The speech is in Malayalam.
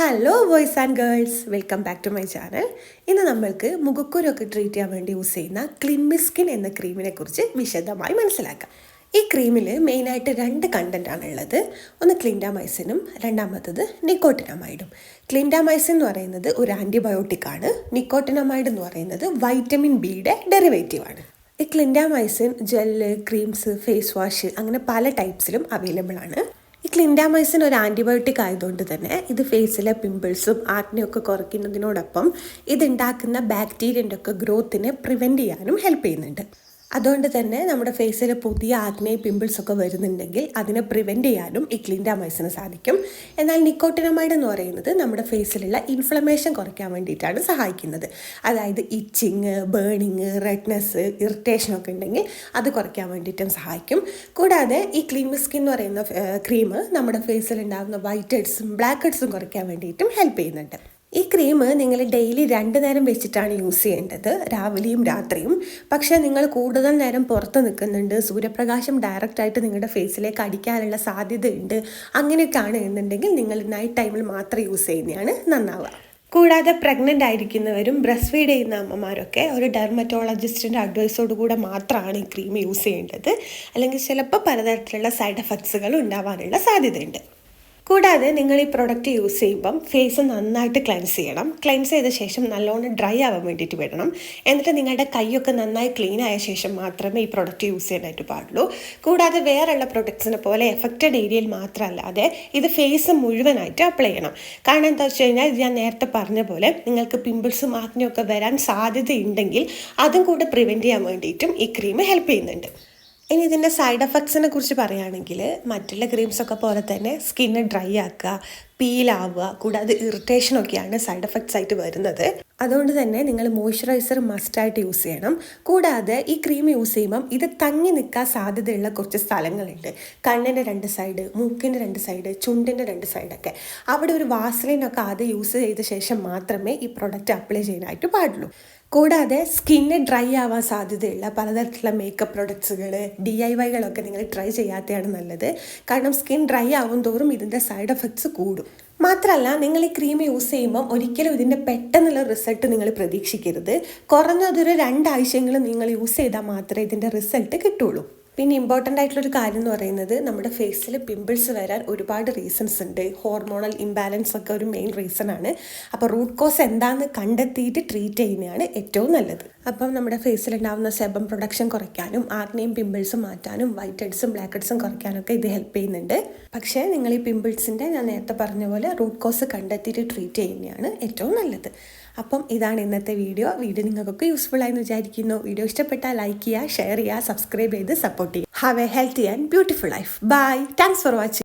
Hello boys and girls welcome back to my channel ഇന്ന് നമ്മൾക്ക് മുഖക്കുരൊക്കെ ട്രീറ്റ് ചെയ്യാൻ വേണ്ടി യൂസ് ചെയ്യുന്ന ക്ലിമിസ്കിൻ എന്ന ക്രീമിനെ കുറിച്ച് വിശദമായി മനസ്സിലാക്കാം. ഈ ക്രീമിൽ മെയിനായിട്ട് രണ്ട് കണ്ടന്റ് ആണ് ഉള്ളത്. ഒന്ന് ക്ലിൻഡാമൈസിനും രണ്ടാമത്തത് നിക്കോട്ടിനമൈഡും ക്ലിൻഡാമൈസിൻ എന്ന് പറയുന്നത് ഒരു ആന്റിബയോട്ടിക് ആണ്. നിക്കോട്ടിനമൈഡ് എന്ന് പറയുന്നത് വൈറ്റമിൻ ബിയുടെ ഡെറിവേറ്റീവ് ആണ്. ഈ clindamycin gel creams face wash അങ്ങനെ പല ടൈപ്സിലും അവൈലബിൾ ആണ്. ക്ലിൻഡാമൈസിൻ ഒരു ആന്റിബയോട്ടിക് ആയതുകൊണ്ട് തന്നെ ഇത് ഫേസിലെ പിമ്പിൾസും ആക്നെയൊക്കെ കുറയ്ക്കുന്നതിനോടൊപ്പം ഇതുണ്ടാക്കുന്ന ബാക്ടീരിയന്റെ ഒക്കെ ഗ്രോത്തിനെ പ്രിവെന്റ് ചെയ്യാനും ഹെൽപ്പ് ചെയ്യുന്നുണ്ട്. അതുകൊണ്ട് തന്നെ നമ്മുടെ ഫേസിൽ പുതിയ ആഗ്നേയ പിമ്പിൾസ് ഒക്കെ വരുന്നുണ്ടെങ്കിൽ അതിനെ പ്രിവെന്റ് ചെയ്യാനും ഈ ക്ലിൻഡാമൈസിന് സാധിക്കും. എന്നാൽ നിക്കോട്ടിനമൈഡ് എന്ന് പറയുന്നത് നമ്മുടെ ഫേസിലുള്ള ഇൻഫ്ലമേഷൻ കുറയ്ക്കാൻ വേണ്ടിയിട്ടാണ് സഹായിക്കുന്നത്. അതായത് ഇച്ചിങ് ബേണിങ് റെഡ്നെസ് ഇറിറ്റേഷൻ ഒക്കെ ഉണ്ടെങ്കിൽ അത് കുറയ്ക്കാൻ വേണ്ടിയിട്ടും സഹായിക്കും. കൂടാതെ ഈ ക്ലീൻ സ്കിൻ എന്ന് പറയുന്ന ക്രീം നമ്മുടെ ഫേസിൽ ഉണ്ടാകുന്ന വൈറ്റ് ഹെഡ്സും ബ്ലാക്ക് ഹെഡ്സും കുറയ്ക്കാൻ വേണ്ടിയിട്ടും ഹെൽപ്പ് ചെയ്യുന്നുണ്ട്. ഈ ക്രീം നിങ്ങൾ ഡെയിലി രണ്ട് നേരം വെച്ചിട്ടാണ് യൂസ് ചെയ്യേണ്ടത് രാവിലെയും രാത്രിയും. പക്ഷേ നിങ്ങൾ കൂടുതൽ നേരം പുറത്ത് നിൽക്കുന്നുണ്ട് സൂര്യപ്രകാശം ഡയറക്റ്റ് ആയിട്ട് നിങ്ങളുടെ ഫേസിലേക്ക് അടിക്കാനുള്ള സാധ്യതയുണ്ട് അങ്ങനെയൊക്കെയാണ് എന്നുണ്ടെങ്കിൽ നിങ്ങൾ നൈറ്റ് ടൈമിൽ മാത്രം യൂസ് ചെയ്യുന്നതാണ് നന്നാവുക. കൂടാതെ പ്രഗ്നന്റ് ആയിരിക്കുന്നവരും ബ്രസ്റ്റ് ഫീഡ് ചെയ്യുന്ന അമ്മമാരൊക്കെ ഒരു ഡെർമറ്റോളജിസ്റ്റിന്റെ അഡ്വൈസോട് കൂടെ മാത്രമാണ് ഈ ക്രീം യൂസ് ചെയ്യേണ്ടത്. അല്ലെങ്കിൽ ചിലപ്പോൾ പലതരത്തിലുള്ള സൈഡ് എഫക്ട്സുകൾ ഉണ്ടാവാനുള്ള സാധ്യതയുണ്ട്. കൂടാതെ നിങ്ങൾ ഈ പ്രൊഡക്റ്റ് യൂസ് ചെയ്യുമ്പം ഫേസ് നന്നായിട്ട് ക്ലെൻസ് ചെയ്യണം. ക്ലെൻസ് ചെയ്ത ശേഷം നല്ലോണം ഡ്രൈ ആവാൻ വേണ്ടിയിട്ട് വിടണം. എന്നിട്ട് നിങ്ങളുടെ കൈയൊക്കെ നന്നായി ക്ലീൻ ആയ ശേഷം മാത്രമേ ഈ പ്രൊഡക്റ്റ് യൂസ് ചെയ്യാനായിട്ട് പാടുള്ളൂ. കൂടാതെ വേറെയുള്ള പ്രൊഡക്ട്സിനെ പോലെ എഫക്റ്റഡ് ഏരിയയിൽ മാത്രമല്ലാതെ ഇത് ഫേസ് മുഴുവനായിട്ട് അപ്ലൈ ചെയ്യണം. കാരണം എന്താ വെച്ച് കഴിഞ്ഞാൽ ഇത് ഞാൻ നേരത്തെ പറഞ്ഞ പോലെ നിങ്ങൾക്ക് പിമ്പിൾസും ആജ്ഞയൊക്കെ വരാൻ സാധ്യതയുണ്ടെങ്കിൽ അതും കൂടെ പ്രിവെന്റ് ചെയ്യാൻ വേണ്ടിയിട്ടും ഈ ക്രീം ഹെൽപ്പ് ചെയ്യുന്നുണ്ട്. ഇനി ഇതിന്റെ സൈഡ് എഫക്ട്സിനെ കുറിച്ച് പറയുകയാണെങ്കിൽ മറ്റുള്ള ക്രീംസൊക്കെ പോലെ തന്നെ സ്കിന്ന് ഡ്രൈ ആക്കുക പീലാവുക കൂടാതെ ഇറിറ്റേഷനൊക്കെയാണ് സൈഡ് എഫക്ട്സ് ആയിട്ട് വരുന്നത്. അതുകൊണ്ട് തന്നെ നിങ്ങൾ മോയ്സ്ചറൈസർ മസ്റ്റായിട്ട് യൂസ് ചെയ്യണം. കൂടാതെ ഈ ക്രീം യൂസ് ചെയ്യുമ്പം ഇത് തങ്ങി നിൽക്കാൻ സാധ്യതയുള്ള കുറച്ച് സ്ഥലങ്ങളുണ്ട്. കണ്ണിന്റെ രണ്ട് സൈഡ് മൂക്കിന്റെ രണ്ട് സൈഡ് ചുണ്ടിന്റെ രണ്ട് സൈഡൊക്കെ അവിടെ ഒരു വാസലിനൊക്കെ ആദ്യം യൂസ് ചെയ്ത ശേഷം മാത്രമേ ഈ പ്രൊഡക്റ്റ് അപ്ലൈ ചെയ്യാനായിട്ട് പാടുള്ളൂ. കൂടാതെ സ്കിന്ന് ഡ്രൈ ആവാൻ സാധ്യതയുള്ള പലതരത്തിലുള്ള മേക്കപ്പ് പ്രൊഡക്ട്സുകൾ ഡി ഐ വൈകളൊക്കെ നിങ്ങൾ ട്രൈ ചെയ്യാത്തതാണ് നല്ലത്. കാരണം സ്കിൻ ഡ്രൈ ആവും തോറും ഇതിന്റെ സൈഡ് എഫക്ട്സ് കൂടും. മാത്രമല്ല നിങ്ങൾ ഈ ക്രീം യൂസ് ചെയ്യുമ്പം ഒരിക്കലും ഇതിന്റെ പെട്ടെന്നുള്ള റിസൾട്ട് നിങ്ങൾ പ്രതീക്ഷിക്കരുത്. കുറഞ്ഞതൊരു രണ്ടാഴ്ചയെങ്കിലും നിങ്ങൾ യൂസ് ചെയ്താൽ മാത്രമേ ഇതിന്റെ റിസൾട്ട് കിട്ടുള്ളൂ. പിന്നെ ഇമ്പോർട്ടന്റ് ആയിട്ടുള്ളൊരു കാര്യം എന്ന് പറയുന്നത് നമ്മുടെ ഫേസിൽ പിമ്പിൾസ് വരാൻ ഒരുപാട് റീസൺസ് ഉണ്ട്. ഹോർമോണൽ ഇംബാലൻസ് ഒക്കെ ഒരു മെയിൻ റീസൺ ആണ്. അപ്പോൾ റൂട്ട് കോസ് എന്താണെന്ന് കണ്ടെത്തിയിട്ട് ട്രീറ്റ് ചെയ്യുന്നതാണ് ഏറ്റവും നല്ലത്. അപ്പം നമ്മുടെ ഫേസിൽ ഉണ്ടാകുന്ന സെബം പ്രൊഡക്ഷൻ കുറയ്ക്കാനും ആഗ്നയും പിമ്പിൾസും മാറ്റാനും വൈറ്റ് ഹെഡ്സും ബ്ലാക്ക് ഹെഡ്സും കുറയ്ക്കാനൊക്കെ ഇത് ഹെൽപ്പ് ചെയ്യുന്നുണ്ട്. പക്ഷേ നിങ്ങൾ ഈ പിമ്പിൾസിന്റെ ഞാൻ നേരത്തെ പറഞ്ഞ പോലെ റൂട്ട് കോസ് കണ്ടെത്തിയിട്ട് ട്രീറ്റ് ചെയ്യുന്നതാണ് ഏറ്റവും നല്ലത്. അപ്പം ഇതാണ് ഇന്നത്തെ വീഡിയോ. വീഡിയോ നിങ്ങൾക്കൊക്കെ യൂസ്ഫുൾ ആയെന്ന് വിചാരിക്കുന്നു. വീഡിയോ ഇഷ്ടപ്പെട്ടാൽ ലൈക്ക് ചെയ്യുക ഷെയർ ചെയ്യുക സബ്സ്ക്രൈബ് ചെയ്ത് സപ്പോർട്ട് ചെയ്യുക. Have a healthy and beautiful life bye thanks for watching